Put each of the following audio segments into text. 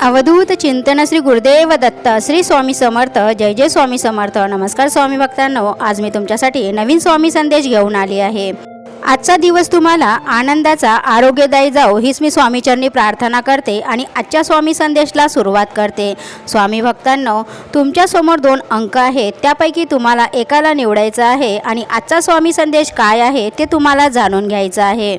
अवधूत चिंतन श्री गुरुदेव दत्त श्री स्वामी समर्थ जय जय स्वामी समर्थ. नमस्कार स्वामी भक्तांनो आज मी तुमच्यासाठी नवीन स्वामी संदेश घेऊन आली आहे. आजचा दिवस तुम्हाला आनंदाचा आरोग्यदायी जाओ हीच मी स्वामीचरणी प्रार्थना करते आणि आजच्या स्वामी संदेशला सुरुवात करते. स्वामी भक्तांनो तुमच्यासमोर दोन अंक आहेत त्यापैकी तुम्हाला एकाला निवडायचं आहे आणि आजचा स्वामी संदेश काय आहे ते तुम्हाला जाणून घ्यायचं आहे.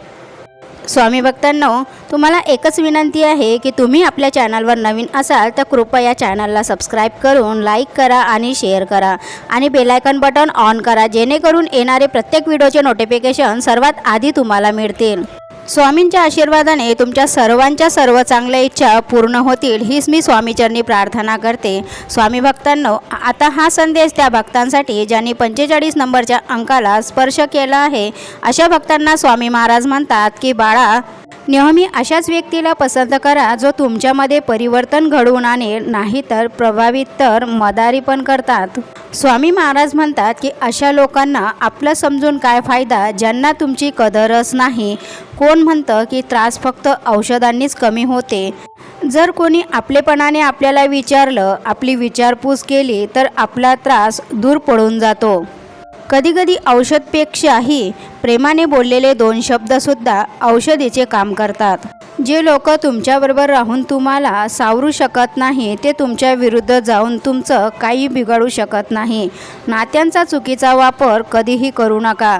स्वामी भक्तांनो तुम्हाला एकच विनंती आहे की तुम्ही आपल्या चॅनलवर नवीन असाल तर कृपया चॅनलला सबस्क्राईब करून लाईक करा आणि शेअर करा. आणि बेलायकन बटन ऑन करा जेणेकरून येणारे प्रत्येक व्हिडिओचे नोटिफिकेशन सर्वात आधी तुम्हाला मिळतील. स्वामींच्या आशीर्वादाने तुमच्या सर्वांच्या सर्व चांगल्या इच्छा पूर्ण होतील हीच मी स्वामीचरणी प्रार्थना करते. स्वामी भक्तांनो आता हा संदेश त्या भक्तांसाठी ज्यांनी पंचेचाळीस नंबरच्या अंकाला स्पर्श केला आहे अशा भक्तांना स्वामी महाराज म्हणतात की बाळा नेहमी अशाच व्यक्तीला पसंत करा जो तुमच्यामध्ये परिवर्तन घडवून आणेल नाही तर प्रभावित तर मदारी पण करतात. स्वामी महाराज म्हणतात की अशा लोकांना आपलं समजून काय फायदा? ज्यांना तुमची कदरच नाही. कोण म्हणतं की त्रास फक्त औषधांनीच कमी होते? जर कोणी आपलेपणाने आपल्याला विचारलं आपली विचारपूस केली तर आपला त्रास दूर पडून जातो. कधीकधी औषधपेक्षाही प्रेमाने बोललेले दोन शब्दसुद्धा औषधीचे काम करतात. जे लोक तुमच्याबरोबर राहून तुम्हाला सावरू शकत नाही ते तुमच्या विरुद्ध जाऊन तुमचं काही बिघडू शकत नाही. नात्यांचा चुकीचा वापर कधीही करू नका.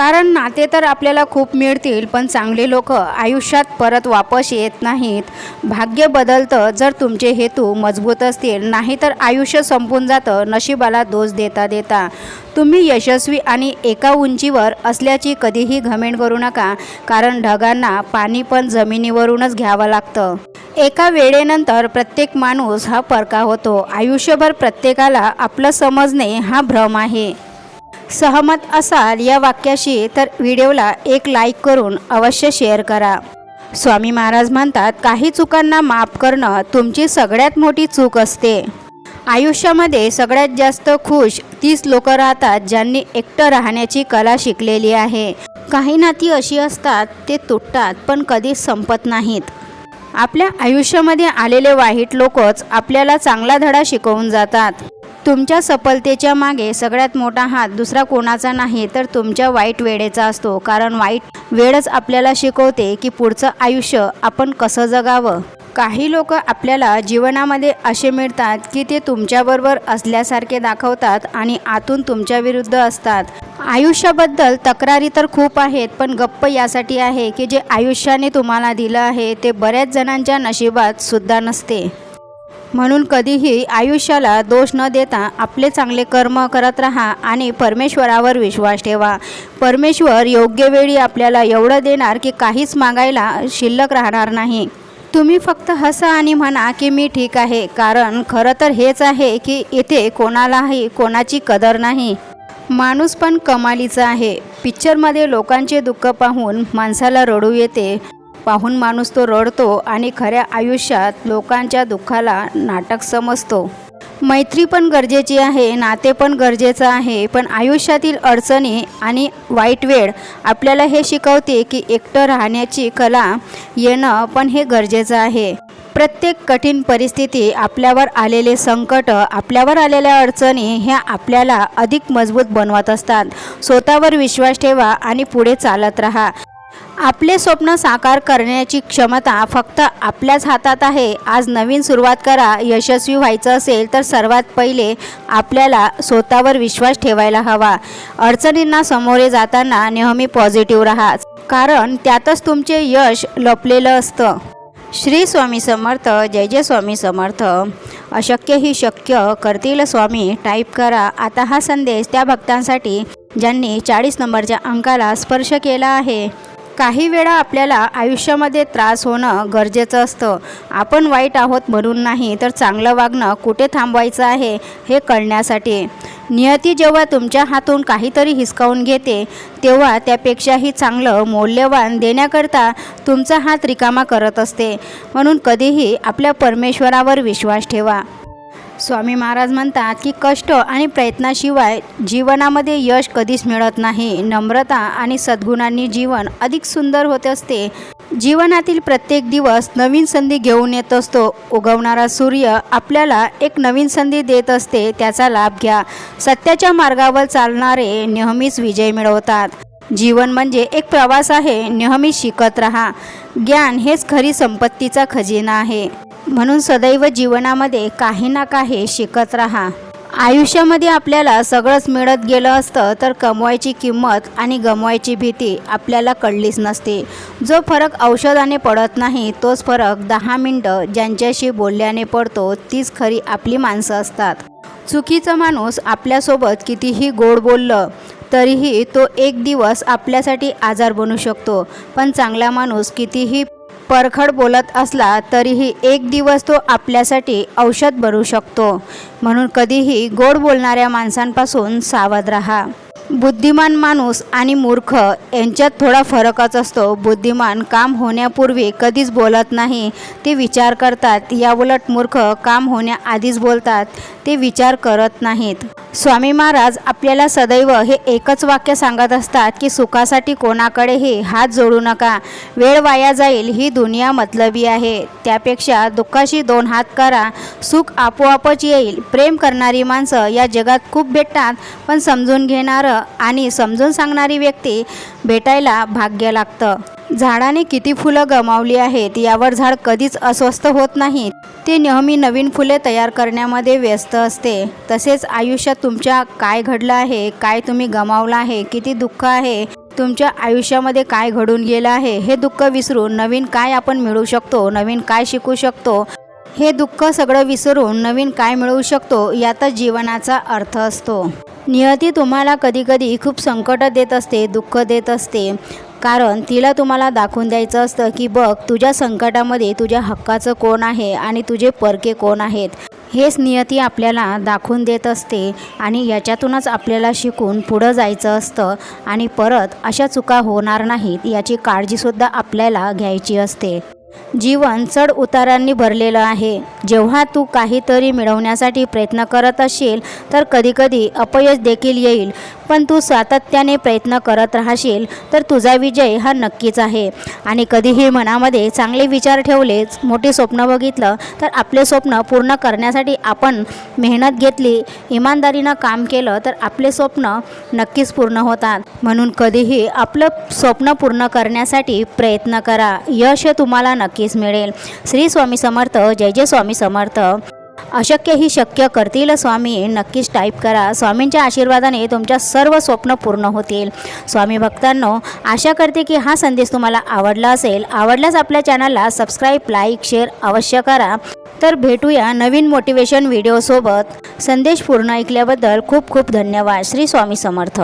कारण नाते तर आपल्याला खूप मिळतील पण चांगले लोक आयुष्यात परत वापस येत नाहीत. भाग्य बदलतं जर तुमचे हेतू मजबूत असतील नाही तर आयुष्य संपून जातं नशिबाला दोष देता देता. तुम्ही यशस्वी आणि एका उंचीवर असल्याची कधीही घमेंड करू नका कारण ढगांना पाणी पण जमिनीवरूनच घ्यावं लागतं. एका वेळेनंतर प्रत्येक माणूस हा परका होतो. आयुष्यभर प्रत्येकाला आपलं समजणे हा भ्रम आहे. सहमत असाल या वाक्याशी तर व्हिडिओला एक लाईक करून अवश्य शेअर करा. स्वामी महाराज म्हणतात काही चुकांना माफ करणं तुमची सगळ्यात मोठी चूक असते. आयुष्यामध्ये सगळ्यात जास्त खुश तीच लोक राहतात ज्यांनी एकटं राहण्याची कला शिकलेली आहे. काही नाती अशी असतात ते तुटतात पण कधी संपत नाहीत. आपल्या आयुष्यामध्ये आलेले वाईट लोकच आपल्याला चांगला धडा शिकवून जातात. तुमच्या सफलतेच्या मागे सगळ्यात मोठा हात दुसरा कोणाचा नाही तर तुमच्या वाईट वेळेचा असतो. कारण वाईट वेळच आपल्याला शिकवते की पुढचं आयुष्य आपण कसं जगावं. काही लोक आपल्याला जीवनामध्ये असे मिळतात की ते तुमच्याबरोबर असल्यासारखे दाखवतात आणि आतून तुमच्या विरुद्ध असतात. आयुष्याबद्दल तक्रारी तर खूप आहेत पण गप्प यासाठी आहे की जे आयुष्याने तुम्हाला दिलं आहे ते बऱ्याच जणांच्या नशिबात सुद्धा नसते. म्हणून कधीही आयुष्याला दोष न देता आपले चांगले कर्म करत राहा आणि परमेश्वरावर विश्वास ठेवा. परमेश्वर योग्य वेळी आपल्याला एवढं देणार की काहीच मागायला शिल्लक राहणार नाही. तुम्ही फक्त हसा आणि म्हणा की मी ठीक आहे कारण खरं तर हेच आहे की इथे कोणालाही कोणाची कदर नाही. माणूस पण कमालीचा आहे. पिक्चरमध्ये लोकांचे दुःख पाहून माणसाला रडू येते. पाहून माणूस तो रडतो आणि खऱ्या आयुष्यात लोकांच्या दुःखाला नाटक समजतो. मैत्री पण गरजेची आहे नाते पण गरजेचं आहे पण आयुष्यातील अडचणी आणि वाईट वेळ आपल्याला हे शिकवते की एकटं राहण्याची कला येणं पण हे गरजेचं आहे. प्रत्येक कठीण परिस्थिती आपल्यावर आलेले संकट आपल्यावर आलेल्या अडचणी ह्या आपल्याला अधिक मजबूत बनवत असतात. स्वतःवर विश्वास ठेवा आणि पुढे चालत राहा. आपले स्वप्न साकार करण्याची क्षमता फक्त आपल्याच हातात आहे. आज नवीन सुरुवात करा. यशस्वी व्हायचं असेल तर सर्वात पहिले आपल्याला स्वतःवर विश्वास ठेवायला हवा. अडचणींना सामोरे जाताना नेहमी पॉझिटिव्ह राहा. कारण त्यातच तुमचे यश लपलेलं असतं. श्री स्वामी समर्थ जय जय स्वामी समर्थ. अशक्य ही शक्य करतील स्वामी. टाईप करा. आता हा संदेश त्या भक्तांसाठी ज्यांनी चाळीस नंबरच्या अंकाला स्पर्श केला आहे. काही वेळा आपल्याला आयुष्यामध्ये त्रास होणं गरजेचं असतं. आपण वाईट आहोत म्हणून नाही तर चांगलं वागणं कुठे थांबवायचं आहे हे कळण्यासाठी. नियती जेव्हा तुमच्या हातून काहीतरी हिसकावून घेते तेव्हा त्यापेक्षाही चांगलं मौल्यवान देण्याकरता तुमचा हात रिकामा करत असते. म्हणून कधीही आपल्या परमेश्वरावर विश्वास ठेवा. स्वामी महाराज म्हणतात की कष्ट आणि प्रयत्नाशिवाय जीवनामध्ये यश कधीच मिळत नाही. नम्रता आणि सद्गुणांनी जीवन अधिक सुंदर होत असते. जीवनातील प्रत्येक दिवस नवीन संधी घेऊन येत असतो. उगवणारा सूर्य आपल्याला एक नवीन संधी देत असते. त्याचा लाभ घ्या. सत्याच्या मार्गावर चालणारे नेहमीच विजय मिळवतात. जीवन म्हणजे एक प्रवास आहे. नेहमी शिकत राहा. ज्ञान हेच खरी संपत्तीचा खजिना आहे. म्हणून सदैव जीवनामध्ये काही ना काही शिकत राहा. आयुष्यामध्ये आपल्याला सगळंच मिळत गेलं असतं तर कमवायची किंमत आणि गमवायची भीती आपल्याला कळलीच नसते. जो फरक औषधाने पडत नाही तोच फरक दहा मिनटं ज्यांच्याशी बोलल्याने पडतो तीच खरी आपली माणसं असतात. चुकीचा माणूस आपल्यासोबत कितीही गोड बोललं तरीही तो एक दिवस आपल्यासाठी आजार बनू शकतो. पण चांगला माणूस कितीही परखड बोलत असला तरीही एक दिवस तो आपल्यासाठी औषध बनू शकतो. म्हणून कधीही गोड बोलणाऱ्या माणसांपासून सावध राहा. बुद्धिमान माणूस आणि मूर्ख यांच्यात थोडा फरकच असतो. बुद्धिमान काम होण्यापूर्वी कधीच बोलत नाही. ते विचार करतात. याउलट मूर्ख काम होण्याआधीच बोलतात. ते विचार करत नाहीत. स्वामी महाराज आपल्याला सदैव हे एकच वाक्य सांगत असतात की सुखासाठी कोणाकडेही हात जोडू नका. वेळ वाया जाईल ही दुनिया मतलबी आहे. त्यापेक्षा दुःखाशी दोन हात करा. सुख आपोआपच येईल. प्रेम करणारी माणसं या जगात खूप भेटतात पण समजून घेणारं आणि समजून सांगणारी व्यक्ती भेटायला भाग्य लागतं. झाडाने किती फुलं गमावली आहेत यावर झाड कधीच अस्वस्थ होत नाही ते नेहमी नवीन फुले तयार करण्यामध्ये व्यस्त असते. तसेच आयुष्यात तुमच्या काय घडलं आहे काय तुम्ही गमावलं आहे किती दुःख आहे तुमच्या आयुष्यामध्ये काय घडून गेलं आहे हे दुःख विसरून नवीन काय आपण मिळवू शकतो नवीन काय शिकू शकतो हे दुःख सगळं विसरून नवीन काय मिळवू शकतो यातच जीवनाचा अर्थ असतो. नियती तुम्हाला कधीकधी खूप संकट देत असते दुःख देत असते. कारण तिला तुम्हाला दाखवून द्यायचं असतं की बघ तुझ्या संकटामध्ये तुझ्या हक्काचं कोण आहे आणि तुझे परके कोण आहेत? हेच नियती आपल्याला दाखवून देत असते आणि याच्यातूनच आपल्याला शिकून पुढं जायचं असतं आणि परत अशा चुका होणार नाहीत याची काळजीसुद्धा आपल्याला घ्यायची असते. जीवन चढ उतारांनी भरलेलं आहे. जेव्हा तू काहीतरी मिळवण्यासाठी प्रयत्न करत असशील तर कधीकधी अपयश देखील येईल. पण तू सातत्याने प्रयत्न करत राहशील तर तुझा विजय हा नक्कीच आहे. आणि कधीही मनामध्ये चांगले विचार ठेवलेच मोठी स्वप्न बघितलं तर आपले स्वप्न पूर्ण करण्यासाठी आपण मेहनत घेतली इमानदारीनं काम केलं तर आपले स्वप्न नक्कीच पूर्ण होतात. म्हणून कधीही आपलं स्वप्न पूर्ण करण्यासाठी प्रयत्न करा. यश तुम्हाला नक्कीच मिळेल. श्री स्वामी समर्थ जय जय स्वामी समर्थ. अशक्य ही शक्य करतील स्वामी नक्कीच टाईप करा. स्वामींच्या आशीर्वादाने तुमच्या सर्व स्वप्न पूर्ण होतील. स्वामी भक्तांनो आशा करते की हा संदेश तुम्हाला आवडला असेल. आवडल्यास आपल्या चॅनलला सबस्क्राईब लाईक शेअर अवश्य करा. तर भेटूया नवीन मोटिवेशन व्हिडिओसोबत संदेश पूर्ण ऐकल्याबद्दल खूप खूप धन्यवाद. श्री स्वामी समर्थ.